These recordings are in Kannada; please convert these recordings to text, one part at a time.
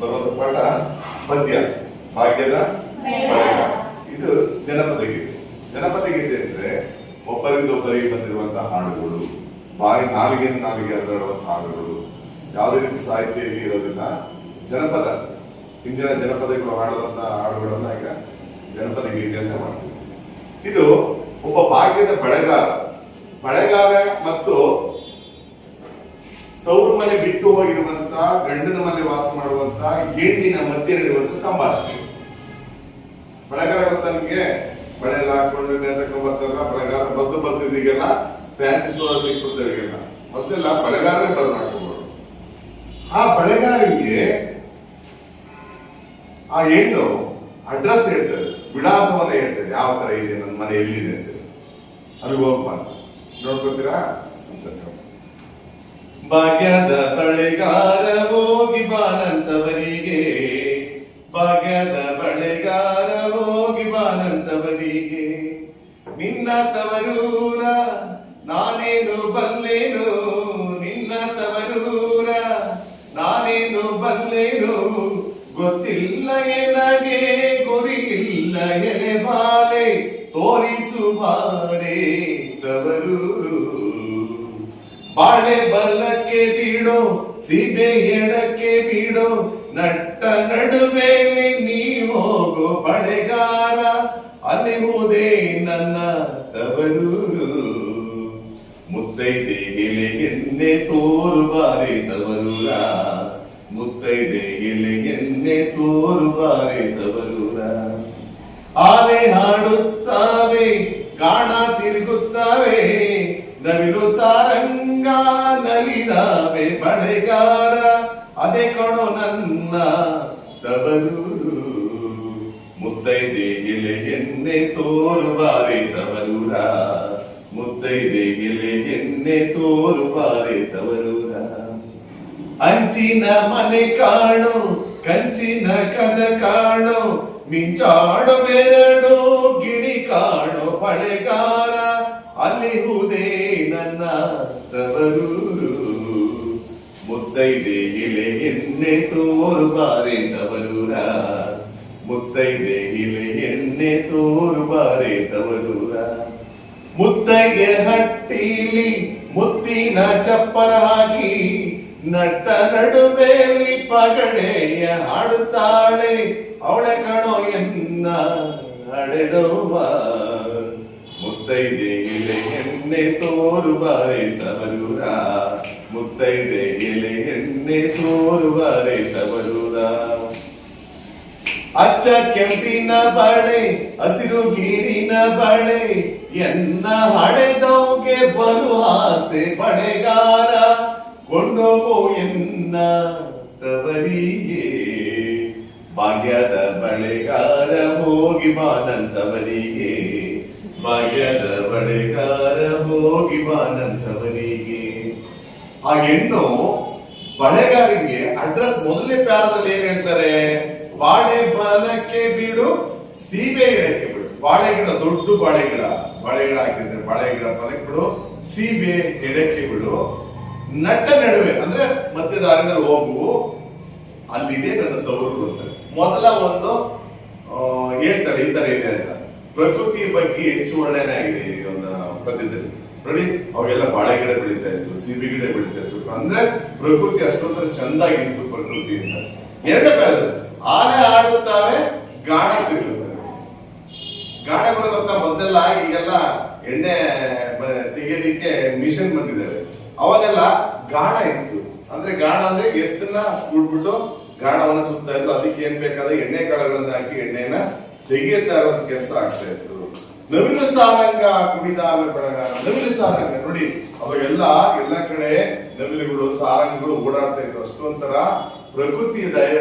ಬರುವಂತ ಪಾಠ ಪದ್ಯ, ಭಾಗ್ಯದ. ಇದು ಜನಪದ ಗೀತೆ. ಜನಪದ ಗೀತೆ ಅಂದ್ರೆ ಒಬ್ಬರಿಂದ ಒಬ್ಬರಿಗೆ ಬಂದಿರುವಂತಹ ಹಾಡುಗಳು, ಬಾಯಿ ನಾಲಿಗೆ ನಾಲಿಗೆ ಹರಡುವಂತಹ ಹಾಡುಗಳು. ಯಾವುದೇ ರೀತಿ ಸಾಹಿತ್ಯ ಇಲ್ಲಿ ಇರೋದಿಲ್ಲ ಜನಪದ, ಹಿಂದಿನ ಜನಪದಗಳು ಹಾಡುವಂತಹ ಹಾಡುಗಳನ್ನ ಈಗ ಜನಪದ ಗೀತೆ ಅಂತ ಮಾಡ್ತೀವಿ. ಇದು ಒಬ್ಬ ಭಾಗ್ಯದ ಬಳೆಗಾರ. ಬಳೆಗಾರ ಮತ್ತು ತವರು ಮನೆ ಬಿಟ್ಟು ಹೋಗಿರುವಂತ ಗಂಡನ ಮನೆ ವಾಸ ಮಾಡುವಂತ ಹೆಣ್ಣಿನ ಮಧ್ಯೆ ನಡೆಯುವಂತ ಸಂಭಾಷಣೆ. ಬಳೆಗಾರ ಗೊತ್ತಾ ನಿಮ್ಗೆ? ಬಳೆ ಎಲ್ಲ ಹಾಕೊಂಡು ನೇತಕ್ಕೆ ಬರ್ತಾರಲ್ಲ ಬಂದು ಬದ್ದು ಫ್ಯಾನ್ಸಿ ಸ್ಟೋರ್ ಸಿಕ್ಬಿಡ್ತಾರಿಗೆಲ್ಲ ಮೊದಲೆಲ್ಲ ಬಳೆಗಾರನೇ ಬರ್ ಮಾಡ್ಕೊಬೋದು. ಆ ಬಳೆಗಾರಿಗೆ ಆ ಹೆಣ್ಣು ಅಡ್ರೆಸ್ ಹೇಳ್ತಾರೆ ವಿಳಾಸವನ್ನ ಹೇಳ್ತಾರೆ ಯಾವ ತರ ಇದೆ, ನನ್ನ ಮನೆ ಎಲ್ಲಿದೆ ಅಂತ ಅದು ಹೋಗ್ಬಾರ್ದು. ನೋಡ್ಕೊತೀರಾ. ಭಾಗ್ಯದ ಬಳೆಗಾರ ಹೋಗಿ ಬಾನಂತವರಿಗೆ. ಭಾಗ್ಯದ ಬಳೆಗಾರ ಹೋಗಿ ಬಾನಂತವರಿಗೆ. ನಿನ್ನ ತವರೂರ ನಾನೇನು ಬಲ್ಲೇನು? ನಿನ್ನ ತವರೂರ ನಾನೇನು ಬಲ್ಲೇನು? ಗೊತ್ತಿಲ್ಲ ಎನಗೆ ಇಲ್ಲ ಎಲೆ ಬಾಲೆ ತೋರಿಸುವಾರೆ ತವರೂರು. ಬಾಳೆ ಬಲಕ್ಕೆ ಬೀಡೋ, ಸೀಬೆ ಎಡಕ್ಕೆ ಬೀಡೋ, ನಟ್ಟ ನಡುವೆ ನೀ ಹೋಗೋ ಬಳೆಗಾರ ಅಲಿಹುದೇ ನನ್ನ ತವರು. ಮುತ್ತೈದೆ ಎಲೆ ಎಣ್ಣೆ ತೋರು ಬಾರಿ ತವರೂರ ಮುತ್ತೈದೆ ಎಲೆ ಎಣ್ಣೆ ತೋರು ಬಾರಿ ತವರೂರ ಆನೆ ಹಾಡುತ್ತಾವೆ ಕಾಣ ತಿರುಗುತ್ತವೆ ನವಿಲು ಸಾರಂಗ ನಲಿದಾವೆ ಬಳೆಗಾರ ಅದೇ ಕೊಡು ನನ್ನ ತವರು ಮುತ್ತೈದೆ ಎಲೆ ಎಣ್ಣೆ ತೋರು ಬಾರೆ ತವರೂರ ಮುತ್ತೈದೆ ಎಲೆ ಎಣ್ಣೆ ತೋರು ಬಾರೆ ತವರೂರ ಅಂಚಿನ ಮನೆ ಕಾಣು, ಕಂಚಿನ ಕದ ಕಾಣು, ಮಿಂಚಾಡು ಬೆರಡು ಗಿಣಿ ಕಾಣು ಬಳೆಗಾರ ಅಲ್ಲಿ ಹುದೇ ನನ್ನ ತವರು ಮುತ್ತೈದೆ ಇಲೆ ಎಣ್ಣೆ ತೋರು ಬಾರೆ ತವರೂರ ಮುತ್ತೈದೆ ಇಲೆ ಎಣ್ಣೆ ತೋರು ಬಾರೆ ತವರೂರ ಮುತ್ತೈದೆ ಹಟ್ಟಿಲಿ ಮುತ್ತಿನ ಚಪ್ಪರ ಹಾಕಿ, ನಟ್ಟ ನಡುವೆಯಲ್ಲಿ ಪಗಡೆಯ ಹಾಡುತ್ತಾಳೆ. ಅವಳೆ ಕಣೋ ಎನ್ನ ಹಡೆದವ್ವ ಮುತ್ತೈದೆ ಎಲೆ ಎಣ್ಣೆ ತೋರು ಬಾರೆ ತವರೂರ ಮುತ್ತೈದೆ ಎಲೆ ಎಣ್ಣೆ ತೋರು ಬಾರೆ ತವರೂರ ಅಚ್ಚ ಕೆಂಪಿನ ಬಳೆ, ಹಸಿರು ಗೀರಿನ ಬಳೆ, ಎನ್ನ ಹಡೆದವ್ಗೆ ಬರು ಆಸೆ ಬಳೆಗಾರ ಕೊಂಡೋಗೋ ಎನ್ನ ತವರಿಗೆ, ಭಾಗ್ಯದ ಬಳೆಗಾರ ಹೋಗಿ ಬಾನಂತವರಿಗೆ ಭಾಗ್ಯದ ಬಳೆಗಾರ ಹೋಗಿ ಬಾನಂತವರಿಗೆ ಆ ಹೆಣ್ಣು ಬಳೆಗಾರಿಗೆ ಅಡ್ರೆಸ್ ಮೊದಲನೇ ಪ್ಯಾರದಲ್ಲಿ ಏನ್ ಹೇಳ್ತಾರೆ ಬಾಳೆ ಬಲಕ್ಕೆ ಬಿಡು, ಸೀಬೆ ಗಿಡಕ್ಕೆ ಬಿಡು. ಬಾಳೆ ಗಿಡ ದೊಡ್ಡ ಬಾಳೆ ಗಿಡ. ಬಾಳೆ ಗಿಡ ಹಾಕಿದ್ರೆ ಬಾಳೆ ಗಿಡ ಬಲಕ್ಕೆ ಬಿಡು, ಸೀಬೆ ಗಿಡಕ್ಕೆ ಬಿಡು. ನಟ್ಟ ನಡುವೆ, ಅಂದ್ರೆ ಮಧ್ಯ ದಾರಿನಲ್ಲಿ ಹೋಗು, ಅಲ್ಲಿದೆ ನನ್ನ ತವರು ಅಂತ. ಮೊದಲ ಒಂದು ಹೇಳ್ತಾರೆ, ಈ ತರ ಇದೆ ಅಂತ. ಪ್ರಕೃತಿ ಬಗ್ಗೆ ಹೆಚ್ಚು ವರ್ಣನೆ ಆಗಿದೆ ಈ ಒಂದು ಪದ್ಯದಲ್ಲಿ ನೋಡಿ, ಅವಾಗೆಲ್ಲ ಬಾಳೆ ಗಿಡ ಬೆಳೀತಾ ಇತ್ತು, ಸಿಬಿ ಗಿಡ ಬೆಳೀತಾ ಇತ್ತು. ಅಂದ್ರೆ ಪ್ರಕೃತಿ ಅಷ್ಟೊಂದು ಚಂದಾಗಿತ್ತು ಪ್ರಕೃತಿ ಅಂತ. ಎರಡನೇ ಪ್ಯಾರ ಆನೆ ಆಡುತ್ತಾವೆ, ಗಾಣ ತಿರುಗುತ್ತವೆ. ಗಾಣಗಳು ಗೊತ್ತಾ, ಮೊದಲೆಲ್ಲ ಈಗೆಲ್ಲ ಎಣ್ಣೆ ತೆಗೆಯಲಿಕ್ಕೆ ಮಿಷನ್ ಬಂದಿದ್ದಾರೆ ಅವಾಗೆಲ್ಲ ಗಾಣ ಇತ್ತು. ಅಂದ್ರೆ ಗಾಣ ಅಂದ್ರೆ ಎತ್ತನ್ನ ಕೂಡ್ಬಿಟ್ಟು ಗಾಣವನ್ನ ಸುತ್ತಾ ಇದ್ರು. ಅದಕ್ಕೆ ಏನ್ ಬೇಕಾದ್ರೆ ಎಣ್ಣೆ ಕಾಳುಗಳನ್ನ ಹಾಕಿ ಎಣ್ಣೆನ ತೆಗೆಯುತ್ತಾ ಇರುವಂತ ಕೆಲಸ ಆಗ್ತಾ ಇತ್ತು. ನವಿಲು ಸಾರಂಗ ಕುಡಿದಾಗ ಬಳಗ ನವಿಲು ಸಾರಂಗ, ನೋಡಿ ಅವಾಗೆಲ್ಲ ಎಲ್ಲ ಕಡೆ ನವಿಲುಗಳು, ಸಾರಂಗಗಳು ಓಡಾಡ್ತಾ ಇತ್ತು. ಅಷ್ಟೊಂಥರ ಪ್ರಕೃತಿ ದಯ,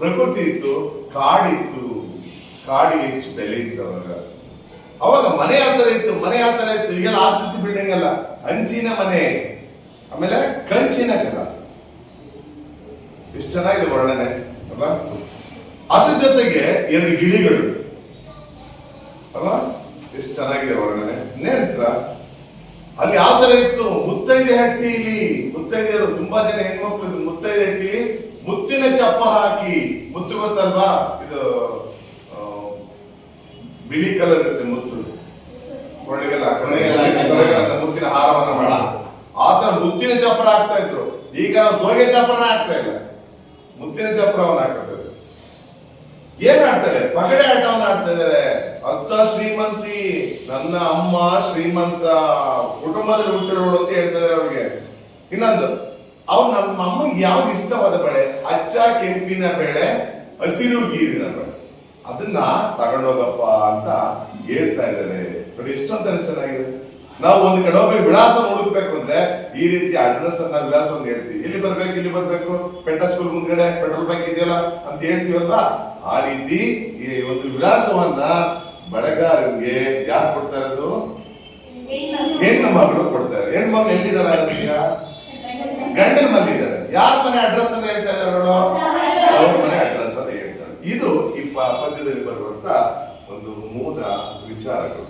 ಪ್ರಕೃತಿ ಇತ್ತು, ಕಾಡಿತ್ತು. ಕಾಡಿಗೆ ಹೆಚ್ಚು ಬೆಲೆ ಇತ್ತು ಅವಾಗ. ಅವಾಗ ಮನೆ ಆತರ ಇತ್ತು, ಮನೆ ಆತರ ತರ ಇತ್ತು. ಈಗೆಲ್ಲ ಆರ್ ಸಿ ಸಿ ಬಿಲ್ಡಿಂಗ್ ಅಲ್ಲ ಹಂಚಿನ ಮನೆ. ಆಮೇಲೆ ಕಂಚಿನ ಕಲ. ಎಷ್ಟು ಚೆನ್ನಾಗಿದೆ ವರ್ಣನೆ ಅಲ್ಲ ಅದ್ರ ಜೊತೆಗೆ ಎರಡು ಗಿಳಿಗಳು. ಅಲ್ವಾ? ಎಷ್ಟು ಚೆನ್ನಾಗಿದೆ ವರ್ಣನೆ. ನೇತ್ರ ಅಲ್ಲಿ ಯಾವ ತರ ಇತ್ತು. ಮುತ್ತೈದೆ ಹಟ್ಟಿಲಿ. ಮುತ್ತೈದೆಯರು ತುಂಬಾ ಜನ ಹೆಣ್ಮಕ್ಳು. ಮುತ್ತೈದೆ ಹಟ್ಟಿಲಿ ಚಪ್ಪ ಹಾಕಿ. ಮುತ್ತು ಗೊತ್ತಲ್ವಾ? ಇದು ಬಿಳಿ ಕಲರ್ ಇರುತ್ತೆ ಮುತ್ತು. ಮುತ್ತಿನ ಹಾರವನ್ನ ಮಾಡ. ಆತರ ಮುತ್ತಿನ ಚಪ್ಪರ ಹಾಕ್ತಾ ಇದ್ರು. ಈಗ ಸೋಗೆ ಚಪ್ಪರನ ಹಾಕ್ತಾ ಇಲ್ಲ. ಮುತ್ತಿನ ಚಪ್ಪರವನ್ನ ಹಾಕ್ತಾರೆ ಏನ್ ಆಡ್ತಾರೆ ಪಗಡೆ ಆಟವನ್ನ ಆಡ್ತಾ ಇದ್ದಾರೆ. ಅಂತ ಶ್ರೀಮಂತಿ, ನನ್ನ ಅಮ್ಮ ಶ್ರೀಮಂತ ಕುಟುಂಬದಲ್ಲಿ ಹುಟ್ಟಿರೋಳು ಅಂತ ಹೇಳ್ತಾರೆ ಅವ್ರಿಗೆ. ಇನ್ನೊಂದು, ಅವ್ರು ನಮ್ಮ ಅಮ್ಮಗೆ ಯಾವ್ದು ಇಷ್ಟವಾದ ಬೆಳೆ? ಅಚ್ಚ ಕೆಂಪಿನ ಬೆಳೆ, ಹಸಿರು ಗೀರಿನ ಬೆಳೆ. ಅದನ್ನ ತಗೊಂಡೋಗಪ್ಪ ಅಂತ ಹೇಳ್ತಾ ಇದ್ದಾರೆ. ನೋಡಿ ಎಷ್ಟೊಂಥರ ಚೆನ್ನಾಗಿದೆ. ನಾವು ಒಂದು ಕಡೆ ಒಮ್ಮೆ ವಿಳಾಸ ಹುಡುಕ್ಬೇಕು ಅಂದ್ರೆ ಈ ರೀತಿ ಅಡ್ರೆಸ್ ಅನ್ನ ವಿಳಾಸವನ್ನು ಹೇಳ್ತೀವಿ. ಇಲ್ಲಿ ಬರ್ಬೇಕು ಇಲ್ಲಿ ಬರ್ಬೇಕು? ಪೆಟ್ರೋಲ್ ಸ್ಕೂಲ್ ಮುಂದ್ಗಡೆ ಪೆಟ್ರೋಲ್ ಬ್ಯಾಂಕ್ ಇದೆಯಲ್ಲ ಅಂತ ಹೇಳ್ತೀವಲ್ಲ ಆ ರೀತಿ ಈ ಒಂದು ವಿಳಾಸವನ್ನ ಬಡಗಾರರಿಗೆ ಯಾರು ಕೊಡ್ತಾ ಇರೋದು? ಹೆಣ್ಣು ಮಗಳು ಕೊಡ್ತಾರೆ ಹೆಣ್ಣು ಮಗಳು ಎಲ್ಲಿದ್ದಾರೆ ಈಗ? ಗಂಡನ ಮನೆ ಇದ್ದಾರೆ ಯಾರ ಮನೆ ಅಡ್ರೆಸ್ ಅನ್ನ ಹೇಳ್ತಾ ಇದ್ದಾರೆ ಅವ್ರ ಮನೆ ಅಡ್ರೆಸ್ ಅನ್ನ ಹೇಳ್ತಾರೆ ಇದು ಈ ಪದ್ಯದಲ್ಲಿ ಬರುವಂತ ಒಂದು ಮೂಲ ವಿಚಾರಗಳು.